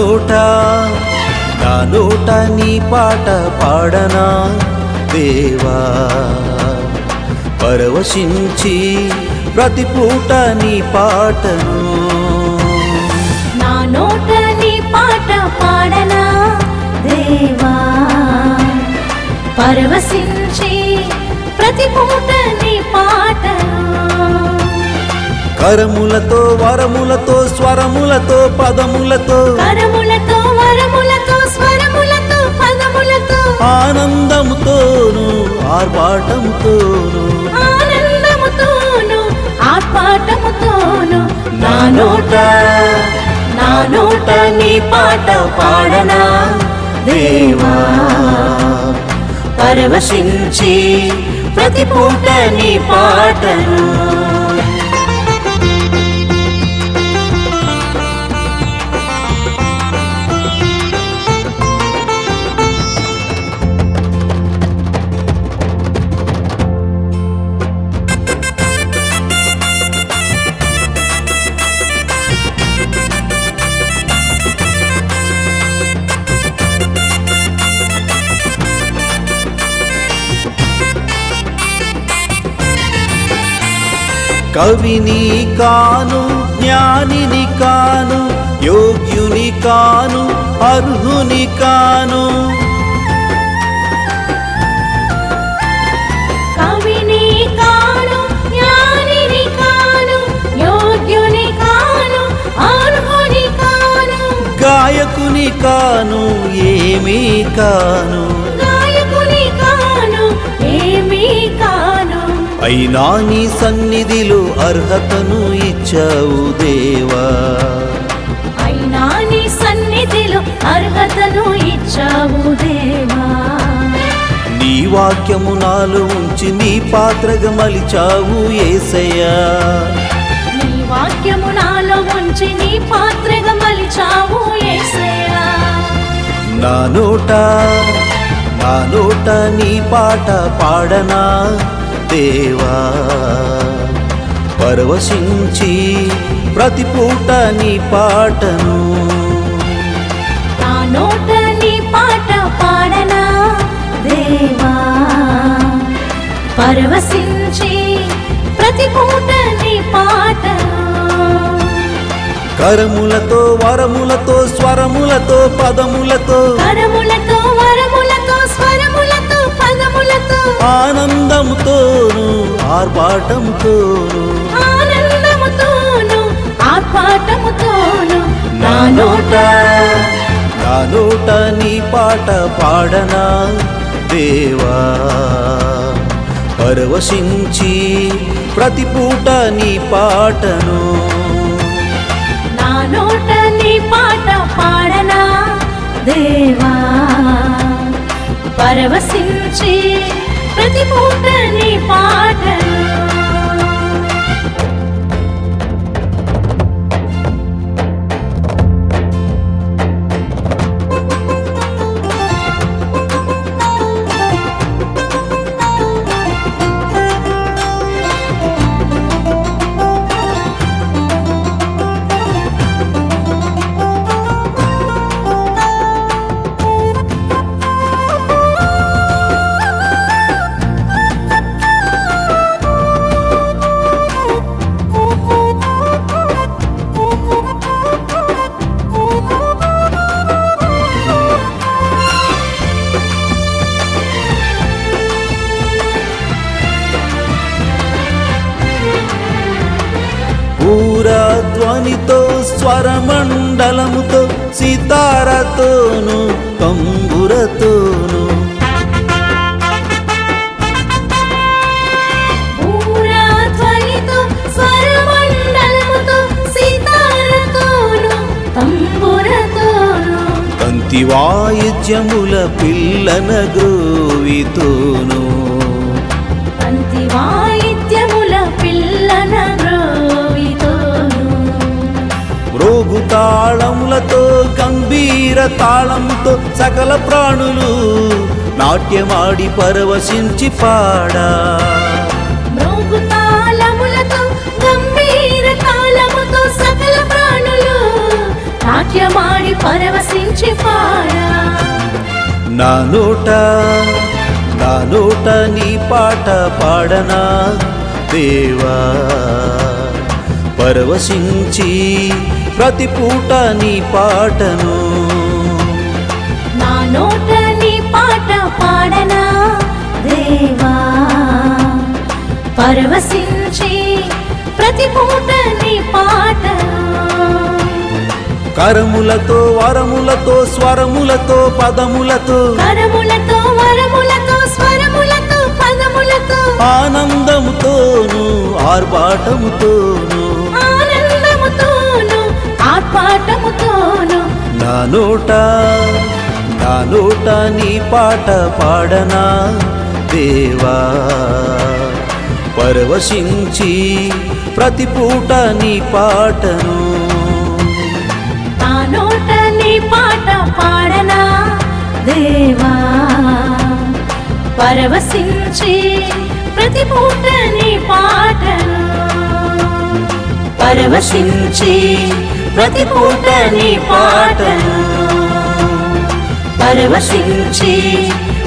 నోట నా నోట నీ పాట పాడనా దేవా? పరవశించి ప్రతి పూట నీ పాటను. నా నోట నీ పాట పాడనా దేవా? పరవశించి ప్రతి పూట నీ కరములతో వరములతో స్వరములతో పదములతో. కరములతో వరములతో స్వరములతో పదములతో. ఆనందముతోను ఆర్భాటముతోను. ఆనందముతోను ఆర్పాటముతోను నా నోట నా నోట నీ పాట పాడనా? దేవా పరవశించి ప్రతి పూట నీ పాటను కవిని కాను జ్ఞానిని కాను యోగ్యుని కాను అర్హుని కాను. గాయకుని కాను ఏమీ కాను. అయినా నీ సన్నిధిలో అర్హతను ఇచ్చావు దేవా. అయినా నీ సన్నిధిలో అర్హతను ఇచ్చావు దేవా. నీ వాక్యము నాలో ఉంచి నీ పాత్రగా మలిచావు ఏసయ్యా. నీ వాక్యము నాలో ఉంచి నీ పాత్రగా మలిచావు యేసయ్యా నా నోట నా నోట నీ పాట పాడనా? దేవా. పరవశించి ప్రతి పూట నీ పాటను. నా నోట నీ పాట పాడనా దేవా? పరవశించి ప్రతి పూట నీ పాట కరములతో వరములతో స్వరములతో పదములతో కరములతో ఆర్భాటంతోను ఆనందముతోను ఆర్పాటముతోను నా నోట. నా నోట నీ పాట పాడనా దేవా? పరవశించి ప్రతి పూట నీ పాటను. నా నోట నీ పాట పాడనా దేవా? పరవశించి ప్రతి పూట నీ పాటను. స్వరమండలముతో సితారతోను కంబురతోను. తంతి వాయిద్యముల పిల్లన గ్రోవితోను. పంతి వాయిద్యముల మ్రోగు తాళములతో గంభీర తాళముతో సకల ప్రాణులు నాట్యమాడి పరవశించి పాడా. నాట్యమాడి నా నోట నా నోట నీ పాట పాడనా దేవా? పరవశించి ప్రతి పూట నీ పాటను. నా నోట నీ పాట పాడనా దేవా? పరవశించి ప్రతి పూట నీ పాట కరములతో వరములతో స్వరములతో పదములతో కరములతో వరములతో స్వరములతో పదములతో. ఆనందముతోను ఆర్భాటముతోను ఆర్పాటముతోను నా నోట నా నోట నీ పాట పాడనా? దేవా పరవశించి ప్రతి పూట నీ పాటను. నా నోట నీ పాట పాడనా? దేవా పరవశించి ప్రతి పూట నీ పాటను. పరవశించి ప్రతి పూట నీ పాటలు. పరవశించి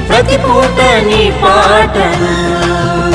ప్రతి పూట నీ పాటలు.